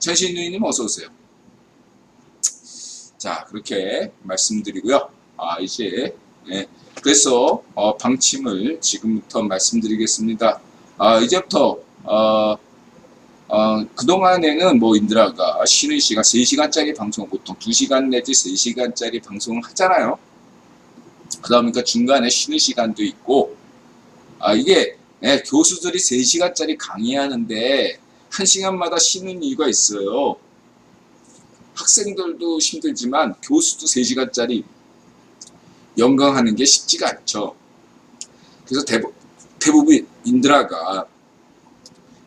전신 누이님 어서 오세요. 자, 그렇게 말씀드리고요. 아, 이제, 예, 그래서, 어, 방침을 지금부터 말씀드리겠습니다. 아, 이제부터, 어, 어, 그동안에는 뭐 인드라가 쉬는 시간, 3시간짜리 방송, 보통 2시간 내지 3시간짜리 방송을 하잖아요. 그러니까 중간에 쉬는 시간도 있고, 아, 이게, 예, 교수들이 3시간짜리 강의하는데, 1시간마다 쉬는 이유가 있어요. 학생들도 힘들지만 교수도 3시간짜리 연강하는 게 쉽지가 않죠. 그래서 대부, 대부분 인드라가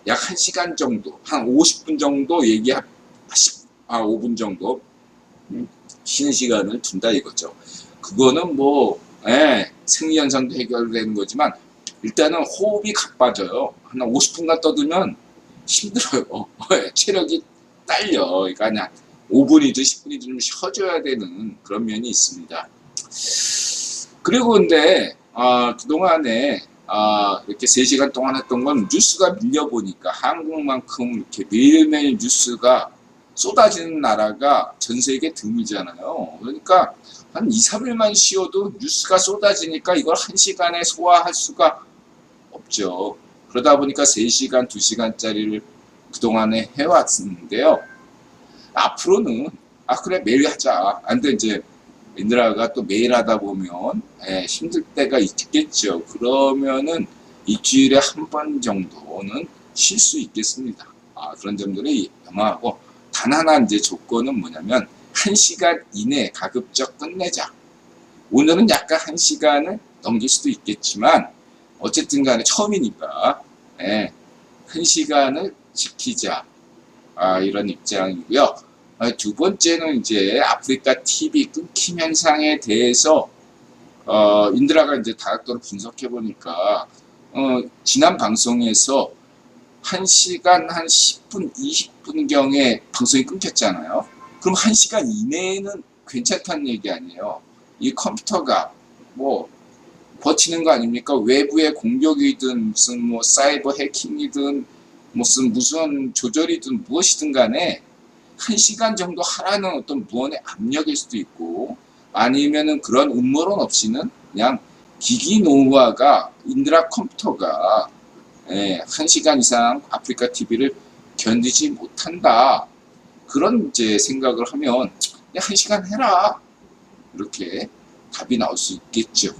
약 1시간 정도, 한 50분 정도 얘기, 아, 5분 정도 음, 쉬는 시간을 둔다 이거죠. 그거는 뭐, 예, 생리현상도 해결되는 거지만 일단은 호흡이 가빠져요. 한 50분간 떠들면 힘들어요. 예, 체력이 딸려. 그러니까 그냥 5분이든 10분이든 좀 쉬어줘야 되는 그런 면이 있습니다. 그리고 근데 아, 그동안에 아, 이렇게 3시간 동안 했던 건 뉴스가 밀려보니까 한국만큼 이렇게 매일매일 뉴스가 쏟아지는 나라가 전 세계 드물잖아요. 그러니까 한 2, 3일만 쉬어도 뉴스가 쏟아지니까 이걸 1시간에 소화할 수가 없죠. 그러다 보니까 3시간, 2시간짜리를 그동안에 해왔는데요. 앞으로는 아 그래 매일 하자. 안돼 이제 인드라가 또 매일 하다 보면 예, 힘들 때가 있겠죠. 그러면은 일주일에 한 번 정도는 쉴 수 있겠습니다. 아, 그런 점들을 염하고 단 하나 이제 조건은 뭐냐면 한 시간 이내 가급적 끝내자. 오늘은 약간 한 시간을 넘길 수도 있겠지만 어쨌든 간에 처음이니까 예, 한 시간을 지키자. 아, 이런 입장이고요. 아, 두 번째는 이제 아프리카 TV 끊김 현상에 대해서 어, 인드라가 이제 다각도로 분석해 보니까 어, 지난 방송에서 1시간 한 10분, 20분 경에 방송이 끊겼잖아요. 그럼 1시간 이내에는 괜찮다는 얘기 아니에요. 이 컴퓨터가 뭐 버티는 거 아닙니까? 외부의 공격이든 무슨 뭐 사이버 해킹이든 무슨 무슨 조절이든 무엇이든 간에 한 시간 정도 하라는 어떤 무언의 압력일 수도 있고 아니면은 그런 음모론 없이는 그냥 기기 노후화가 인드라 컴퓨터가 예, 한 시간 이상 아프리카 TV를 견디지 못한다 그런 이제 생각을 하면 그냥 한 시간 해라 이렇게 답이 나올 수 있겠죠.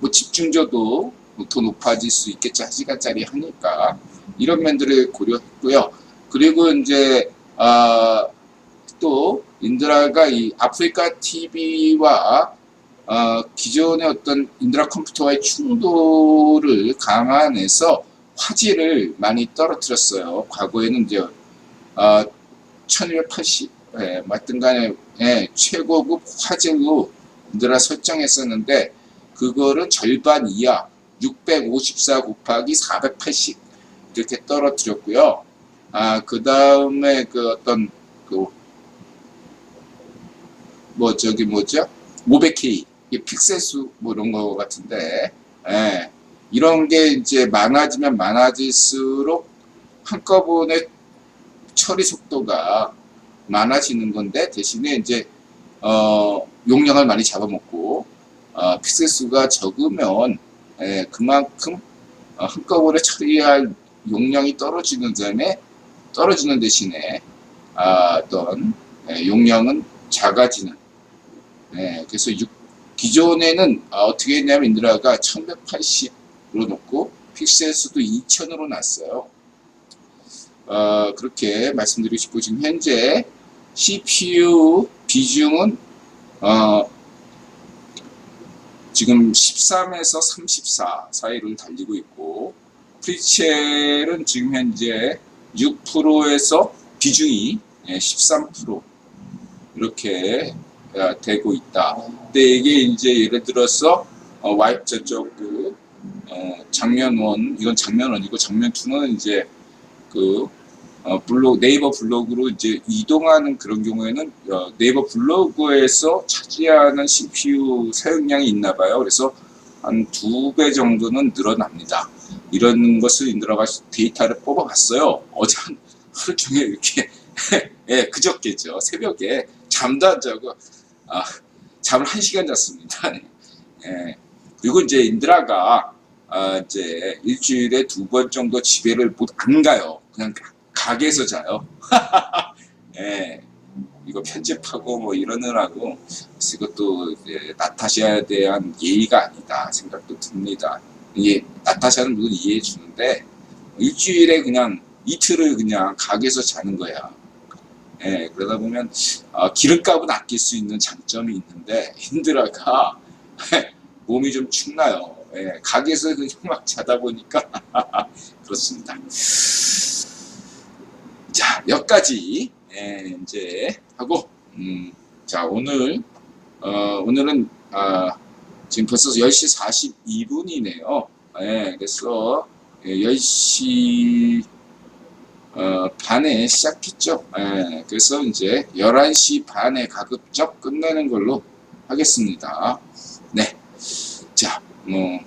뭐 집중도도 더 높아질 수 있겠죠. 한 시간짜리 하니까 이런 면들을 고려했고요. 그리고 이제 아, 또 인드라가 이 아프리카 TV와 어, 기존의 어떤 인드라 컴퓨터와의 충돌을 감안해서 화질을 많이 떨어뜨렸어요. 과거에는 이제 어, 1280 예, 맞든 간에 예, 최고급 화질로 인드라 설정했었는데 그거를 절반 이하 654 곱하기 480 이렇게 떨어뜨렸고요. 아, 그 다음에 그 어떤 그 뭐 저기 뭐죠? 500K 이 픽셀 수 뭐 이런 거 같은데 예. 이런 게 이제 많아지면 많아질수록 한꺼번에 처리 속도가 많아지는 건데 대신에 이제 어, 용량을 많이 잡아먹고 어, 픽셀 수가 적으면 예, 그만큼 어, 한꺼번에 처리할 용량이 떨어지는 점에 떨어지는 대신에 아, 어떤 예, 용량은 작아지는 예, 그래서 육- 기존에는 아, 어떻게 했냐면 인드라가 1180으로 놓고 픽셀 수도 2000으로 놨어요. 어, 그렇게 말씀드리고 싶고 지금 현재 CPU 비중은 어, 지금 13에서 34 사이를 달리고 있고 프리첼은 지금 현재 6%에서 비중이 13% 이렇게 어, 되고 있다. 근데 이게 이제 예를 들어서 어, 와이프 저쪽 그 어, 장면 원 이건 장면 원이고 장면 투는 이제 그 어, 블로그 네이버 블로그로 이제 이동하는 그런 경우에는 어, 네이버 블로그에서 차지하는 CPU 사용량이 있나 봐요. 그래서 한 두 배 정도는 늘어납니다. 이런 것을 인드라가 데이터를 뽑아봤어요. 어제 한 하루 종일 이렇게 예, 그저께죠. 새벽에 잠도 안 자고 아, 잠을 한 시간 잤습니다. 네. 예. 그리고 이제 인드라가 아, 이제 일주일에 두 번 정도 집에를 못 안 가요. 그냥 가- 가게에서 자요. 예. 이거 편집하고 뭐 이러느라고 이것도 이제 나타샤에 대한 예의가 아니다 생각도 듭니다. 이게 나타샤는 물론 이해해 주는데 일주일에 그냥 이틀을 그냥 가게에서 자는 거야. 예, 그러다 보면 어, 기름값은 아낄 수 있는 장점이 있는데 힘들어가 몸이 좀 축나요. 예, 가게에서 그냥 막 자다 보니까 그렇습니다. 자, 몇 가지 예, 이제 하고 음, 자 오늘 어, 오늘은 아, 지금 벌써 10시 42분이네요. 예, 그래서 예, 10시 어, 반에 시작했죠. 예, 그래서 이제 11시 반에 가급적 끝내는 걸로 하겠습니다. 네. 자, 뭐,